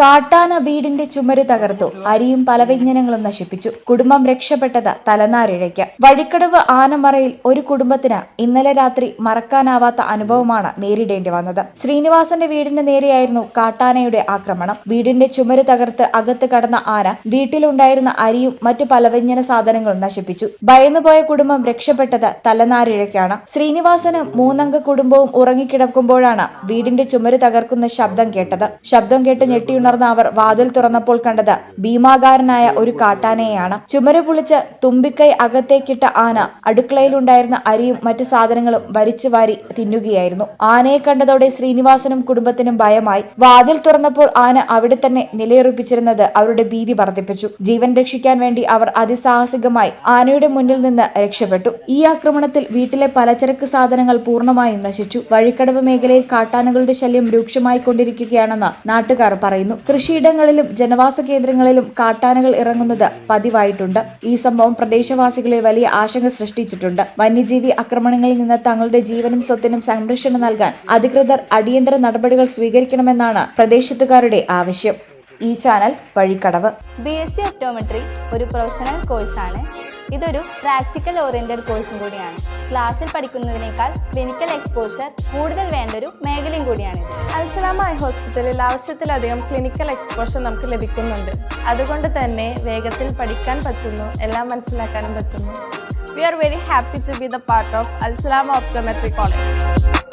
കാട്ടാന വീടിന്റെ ചുമര് തകർത്തു. അരിയും പലവ്യഞ്ജനങ്ങളും നശിപ്പിച്ചു. കുടുംബം രക്ഷപ്പെട്ടത് തലനാരിഴയ്ക്ക്. വഴിക്കടവ് ആനമറയിൽ ഒരു കുടുംബത്തിന് ഇന്നലെ രാത്രി മറക്കാനാവാത്ത അനുഭവമാണ് നേരിടേണ്ടി വന്നത്. ശ്രീനിവാസന്റെ വീടിന് നേരെയായിരുന്നു കാട്ടാനയുടെ ആക്രമണം. വീടിന്റെ ചുമര് തകർത്ത് അകത്ത് കടന്ന ആന വീട്ടിലുണ്ടായിരുന്ന അരിയും മറ്റു പലവ്യഞ്ജന സാധനങ്ങളും നശിപ്പിച്ചു. ഭയന്നുപോയ കുടുംബം രക്ഷപ്പെട്ടത് തലനാരിഴയ്ക്കാണ്. ശ്രീനിവാസനും മൂന്നംഗ കുടുംബവും ഉറങ്ങിക്കിടക്കുമ്പോഴാണ് വീടിന്റെ ചുമര് തകർക്കുന്ന ശബ്ദം കേട്ടത്. ശബ്ദം കേട്ട് ഞെട്ടിയുണർന്ന അവർ വാതിൽ തുറന്നപ്പോൾ കണ്ടത് ഭീമാകാരനായ ഒരു കാട്ടാനയെയാണ്. ചുമര് പൊളിച്ച് തുമ്പിക്കൈ അകത്തേക്കിട്ട ആന അടുക്കളയിലുണ്ടായിരുന്ന അരിയും മറ്റു സാധനങ്ങളും വരിച്ചു വാരി തിന്നുകയായിരുന്നു. ആനയെ കണ്ടതോടെ ശ്രീനിവാസനും കുടുംബത്തിനും ഭയമായി. വാതിൽ തുറന്നപ്പോൾ ആന അവിടെ തന്നെ നിലയുറപ്പിച്ചിരുന്നത് അവരുടെ ഭീതി വർദ്ധിപ്പിച്ചു. ജീവൻ രക്ഷിക്കാൻ വേണ്ടി അവർ അതിസാഹസികമായി ആനയുടെ മുന്നിൽ നിന്ന് രക്ഷപ്പെട്ടു. ഈ ആക്രമണത്തിൽ വീട്ടിലെ പലചരക്ക് സാധനങ്ങൾ പൂർണമായും നശിച്ചു. വഴിക്കടവ് മേഖലയിൽ കാട്ടാനകളുടെ ശല്യം രൂക്ഷമായി കൊണ്ടിരിക്കുകയാണെന്ന് നാട്ടുകാർ പറയുന്നു. കൃഷിയിടങ്ങളിലും ജനവാസ കേന്ദ്രങ്ങളിലും കാട്ടാനകൾ ഇറങ്ങുന്നത് പതിവായിട്ടുണ്ട്. ഈ സംഭവം പ്രദേശവാസികളെ വലിയ ആശങ്ക സൃഷ്ടിച്ചിട്ടുണ്ട്. വന്യജീവി ആക്രമണങ്ങളിൽ നിന്ന് തങ്ങളുടെ ജീവനും സ്വത്തിനും സംരക്ഷണം നൽകാൻ അധികൃതർ അടിയന്തര നടപടികൾ സ്വീകരിക്കണമെന്നാണ് പ്രദേശത്തുകാരുടെ ആവശ്യം. ഈ channel Vazhikkadavu. B S C optometry ഒരു പ്രൊഫഷണൽ കോഴ്സാണ് ഇതൊരു പ്രാക്ടിക്കൽ ഓറിയന്റഡ് കോഴ്സും കൂടിയാണ്. ക്ലാസ്സിൽ പഠിക്കുന്നതിനേക്കാൾ ക്ലിനിക്കൽ എക്സ്പോഷർ കൂടുതൽ വേണ്ട ഒരു മേഖലയും കൂടിയാണിത്. ഐ ഹോസ്പിറ്റലിൽ ആവശ്യത്തിലധികം ക്ലിനിക്കൽ എക്സ്പോഷർ നമുക്ക് ലഭിക്കുന്നുണ്ട്. അതുകൊണ്ട് തന്നെ വേഗത്തിൽ പഠിക്കാൻ പറ്റുന്നു എല്ലാം മനസ്സിലാക്കാനും പറ്റുന്നു. We are very happy to be the part of Al Salama optometry college